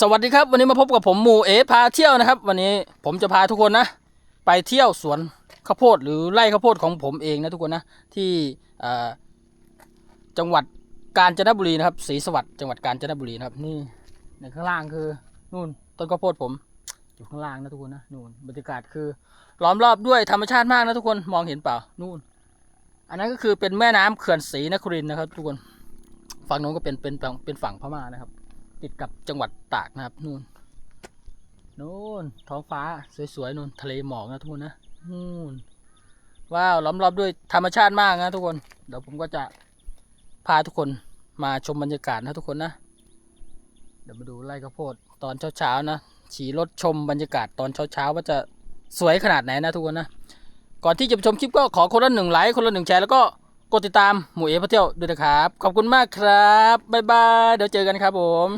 สวัสดีครับ วันนี้มาพบกับผมหมูเอพาเที่ยวนะครับ วันนี้ผมจะพาทุกคนนะ ไปเที่ยวสวนข้าวโพดหรือไร่ข้าวโพดของผมเองนะทุกคนนะที่จังหวัดกาญจนบุรีนะครับศรีสวัสดิ์จังหวัดกาญจนบุรีนะครับนี่ในข้างล่างคือนู่นต้นข้าวโพดผมอยู่ข้างล่างนะทุกคนนะนู่นบรรยากาศคือล้อมรอบด้วยธรรมชาติมากนะทุกคนมองเห็นเปล่านู่น อันนั้นก็คือเป็นแม่น้ำเขื่อนศรีนครินทร์นะครับ ทุกคนฝั่งโน้นก็เป็นเป็นฝั่งเป็นฝั่งพม่านะครับ ติดกับจังหวัดตากนะครับนู่นนู่นท้องฟ้าสวยๆนู่นทะเลหมอกนะทุกคนนะนู่นว้าวล้อมรอบด้วยธรรมชาติมากนะทุกคน เดี๋ยวผมก็จะพาทุกคนมาชมบรรยากาศนะทุกคนนะ เดี๋ยวมาดูไร่ข้าวโพดตอนเช้าๆนะขี่รถชมบรรยากาศตอนเช้าๆว่าจะสวยขนาดไหนนะทุกคนนะ ก่อนที่จะไปชมคลิปก็ขอคนละหนึ่งไลค์คนละหนึ่งแชร์แล้วก็กดติดตามหมูเอพเที่ยวด้วยนะครับ ขอบคุณมากครับ บ๊ายบาย เดี๋ยวเจอกันครับผม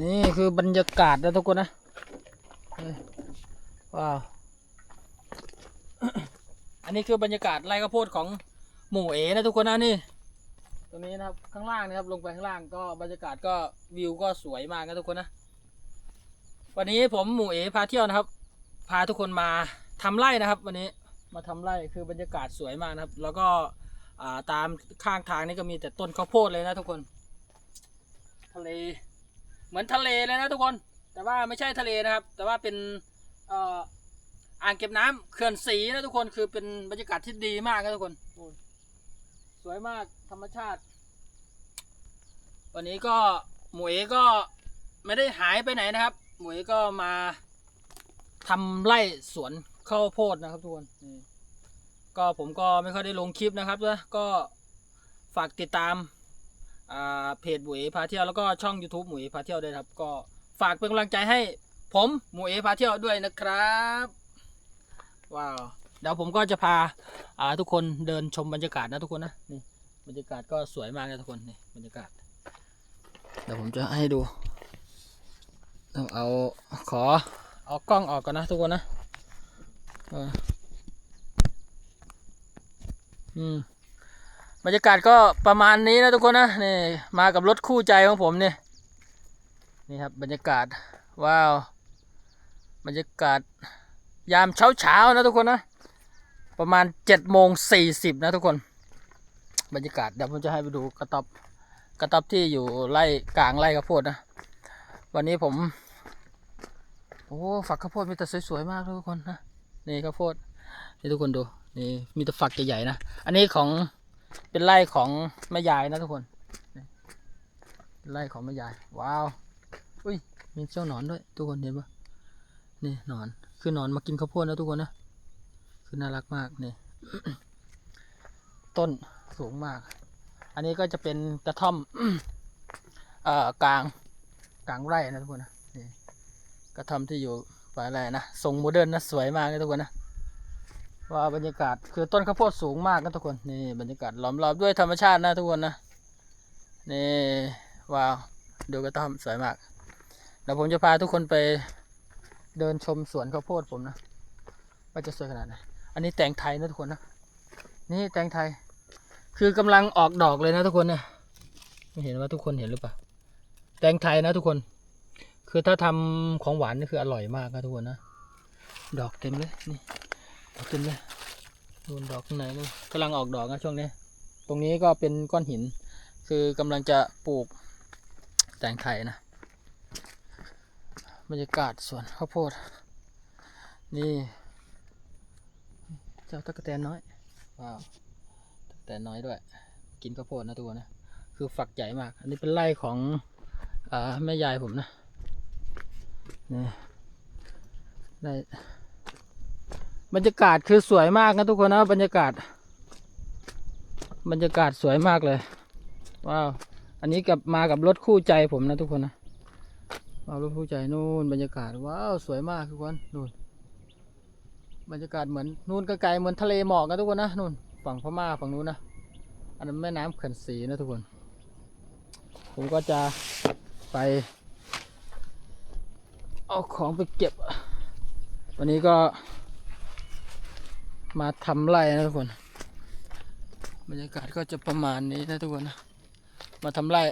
นี่ คือบรรยากาศนะทุกคนนะว้าวอันนี้คือบรรยากาศไร่ข้าวโพดของหมู่เอนะทุกคนนะนี่ตรงนี้นะครับข้างล่างนะครับลงไปข้างล่างก็บรรยากาศก็วิวก็สวยมากนะทุกคนนะวันนี้ผมหมู่เอพาเที่ยวนะครับ พาทุกคนมาทำไร่นะครับ วันนี้มาทำไร่คือบรรยากาศสวยมากนะครับ แล้วก็ตามข้างทางนี่ก็มีแต่ต้นข้าวโพดเลยนะทุกคน ทะเล เหมือนทะเลเลยนะทุกคน แต่ว่าไม่ใช่ทะเลนะครับ แต่ว่าเป็นเอ่ออ่างเก็บน้ำเขื่อนสีนะทุกคนคือเป็นบรรยากาศที่ดีมากนะทุกคนโอ้ยสวยมากธรรมชาติ วันนี้ก็หมวยก็ไม่ได้หายไปไหนนะครับ หมวยก็มาทำไร่สวนข้าวโพดนะครับทุกคนนี่ก็ผมก็ไม่ค่อยได้ลงคลิปนะครับนะก็ฝากติดตามอ่า เพจหมูเอพาเที่ยวแล้วก็ช่อง YouTube หมูเอพาเที่ยวด้วยครับ ก็ฝากเป็นกำลังใจให้ผมหมูเอพาเที่ยวด้วยนะครับว้าวเดี๋ยวผมก็จะพาาทุกคนเดินชมบรรยากาศนะทุกคนนะนี่บรรยากาศก็สวยมากนะทุกคนนี่บรรยากาศ เดี๋ยวผมจะให้ดูต้องเอาขอเอากล้องออกก่อนนะทุกคนนะอออืม บรรยากาศก็ประมาณนี้นะทุกคนนะนี่มากับรถคู่ใจของผมเนี่ยนี่ครับบรรยากาศว้าวบรรยากาศยามเช้าเช้านะทุกคนนะประมาณเจ็ดโมงสี่สิบนะทุกคน บรรยากาศเดี๋ยวผมจะให้ไปดูกระต๊อบกระต๊อบที่อยู่ไร่กลางไร่ข้าวโพดนะวันนี้ผมโอ้ฝักข้าวโพดมีแต่สวยๆมากทุกคนนะนี่ข้าวโพดนี่ทุกคนดูนี่มีแต่ฝักใหญ่ๆนะอันนี้ของ เป็นไร่ของแม่ยายนะทุกคนไร่ของแม่ยาย ว้าว อุ้ย มีเจ้าหนอนด้วย ทุกคนเห็นปะนี่หนอน คือหนอนมากินข้าวโพดนะทุกคนนะ คือน่ารักมากนี่ ต้นสูงมาก อันนี้ก็จะเป็นกระท่อม เอ่อกลาง กลางไร่นะทุกคนนะ นี่ กระท่อมที่อยู่ปลายไร่นะ ทรงโมเดิร์นนะ สวยมากเลยทุกคนนะ ว่าบรรยากาศคือต้นข้าวโพดสูงมากนะทุกคนนี่บรรยากาศล้อมรอบด้วยธรรมชาตินะทุกคนนะนี่ว้าวดูกระท่อมสวยมากเดี๋ยวผมจะพาทุกคนไปเดินชมสวนข้าวโพดผมนะว่าจะสวยขนาดไหนอันนี้แตงไทยนะทุกคนนะนี่แตงไทย คือกำลังออกดอกเลยนะทุกคนเนี่ยไม่เห็นว่าทุกคนเห็นหรือเปล่าแตงไทยนะทุกคน คือถ้าทำของหวานนี่คืออร่อยมากนะทุกคนนะดอกเต็มเลยนี่ กเต็มเลยดูดอกข้างในนี่กำลังออกดอกนะช่วงนี้ ตรงนี้ก็เป็นก้อนหิน คือกำลังจะปลูกแตงไทยนะบรรยากาศสวนข้าวโพด นี่ เจ้าตะกแตนน้อยว้าวตะกแตนน้อยด้วย กินข้าวโพดนะตัวนะ คือฝักใหญ่มาก อันนี้เป็นไร่ของอแม่ยายผมนะนี่ไร่ บรรยากาศคือสวยมากนะทุกคนนะบรรยากาศ บรรยากาศสวยมากเลยว้าวอันนี้กับมากับรถคู่ใจผมนะทุกคนนะว้ารถคู่ใจนู่นบรรยากาศว้าวสวยมากทุกคนนู่นบรรยากาศเหมือนนู่นไกลๆเหมือนทะเลหมอกนะทุกคนนะนู่นฝั่งพม่าฝั่งนู้นนะอันนั้นแม่น้ำเขื่อนศรีนะทุกคน ผมก็จะไปเอาของไปเก็บ วันนี้ก็ มาทำไร่นะทุกคน บรรยากาศก็จะประมาณนี้นะทุกคนนะมาทำไร่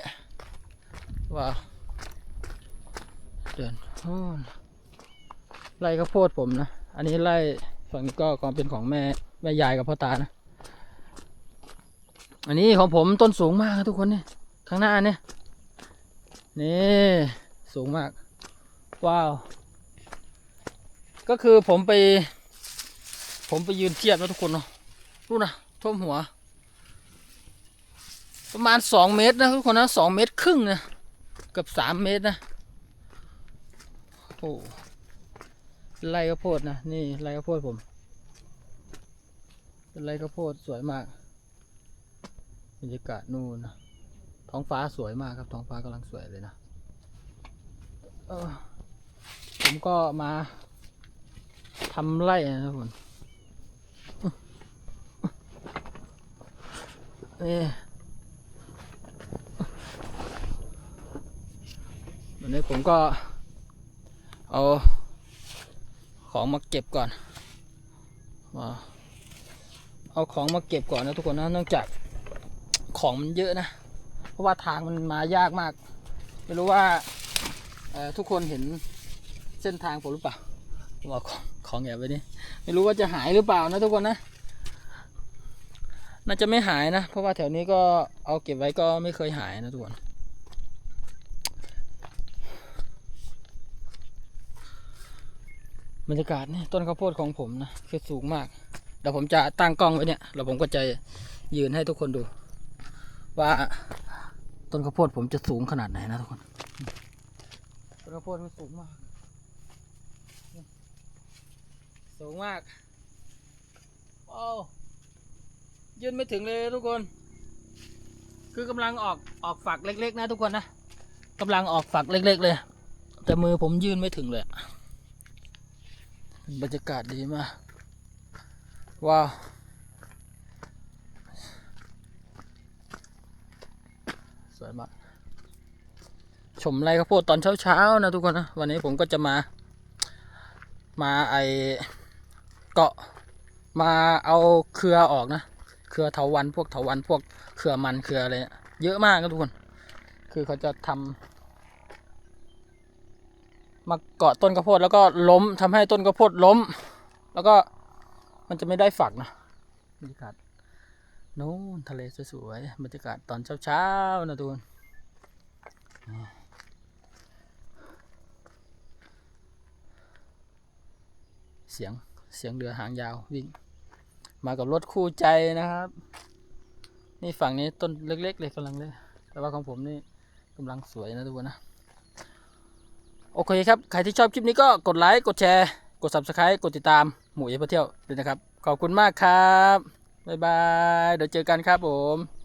ว้าวเดินโอ้นไร่ข้าวโพดผมนะ อันนี้ไร่ฝั่งนี้ก็ความเป็นของแม่แม่ยายกับพ่อตานะ อันนี้ของผมต้นสูงมากนะทุกคนนี่ข้างหน้าเนี่ยนี่สูงมาก ว้าว ก็คือผมไป ผมไปยืนเทียบนะทุกคนเนาะรู้นะท่วมหัว ประมาณสองเมตรนะทุกคนนะสองเมตรครึ่งนะเกือบสามเมตรนะโอ้ไรข้าวโพดนะนี่ไรข้าวโพดผมเป็นไรข้าวโพดสวยมากบรรยากาศนู่นนะท้องฟ้าสวยมากครับท้องฟ้ากำลังสวยเลยนะผมก็มาทำไร่นะทุกคน นี่วันนี้ผมก็ เอาของมาเก็บก่อนว้าเอาของมาเก็บก่อนนะทุกคนนะเนื่องจากของมันเยอะนะ เพราะว่าทางมันมายากมาก ไม่รู้ว่าทุกคนเห็นเส้นทางผมหรือเปล่าผมเอาของของแอบไว้นี่ไม่รู้ว่าจะหายหรือเปล่านะทุกคนนะ น่าจะไม่หายนะ เพราะว่าแถวนี้ก็เอาเก็บไว้ก็ไม่เคยหายนะทุกคนบรรยากาศนี่ต้นข้าวโพดของผมนะคือสูงมากเดี๋ยวผมจะตั้งกล้องไว้เนี่ยแล้วผมก็จะยืนให้ทุกคนดู ว่าต้นข้าวโพดผมจะสูงขนาดไหนนะทุกคน ต้นข้าวโพดมันสูงมาก สูงมากว้าว ยืนไม่ถึงเลยทุกคน คือกำลังออกออกฝักเล็ก ๆ นะทุกคนนะกำลังออกฝักเล็ก ๆ เลย แต่มือผมยื่นไม่ถึงเลยบรรยากาศดีมากว้าวสวยมากชมไรข้าวโพดตอนเช้าๆนะทุกคนนะวันนี้ผมก็จะมา มาไอเกาะมาเอาเครือออกนะ เครือเถาวันพวกเถาวันพวกเครือมันเครืออะไรเยอะมากนะทุกคน คือเขาจะทำมาเกาะต้นข้าวโพดแล้วก็ล้มทำให้ต้นข้าวโพดล้ม แล้วก็มันจะไม่ได้ฝักนะบรรยากาศนู้นทะเลสวยๆบรรยากาศตอนเช้าๆนะทุกคนเสียงเสียงเรือหางยาววิ่ง มากับรถคู่ใจนะครับ นี่ฝั่งนี้ต้นเล็ก ๆ เลยกำลังเลย แต่ว่าของผมนี่กำลังสวยนะทุกคนนะ โอเคครับ ใครที่ชอบคลิปนี้ก็กดไลค์กดแชร์กด subscribe กดติดตามหมู่เอพเที่ยวด้วยนะครับ ขอบคุณมากครับ บ๊ายบาย เดี๋ยวเจอกันครับผม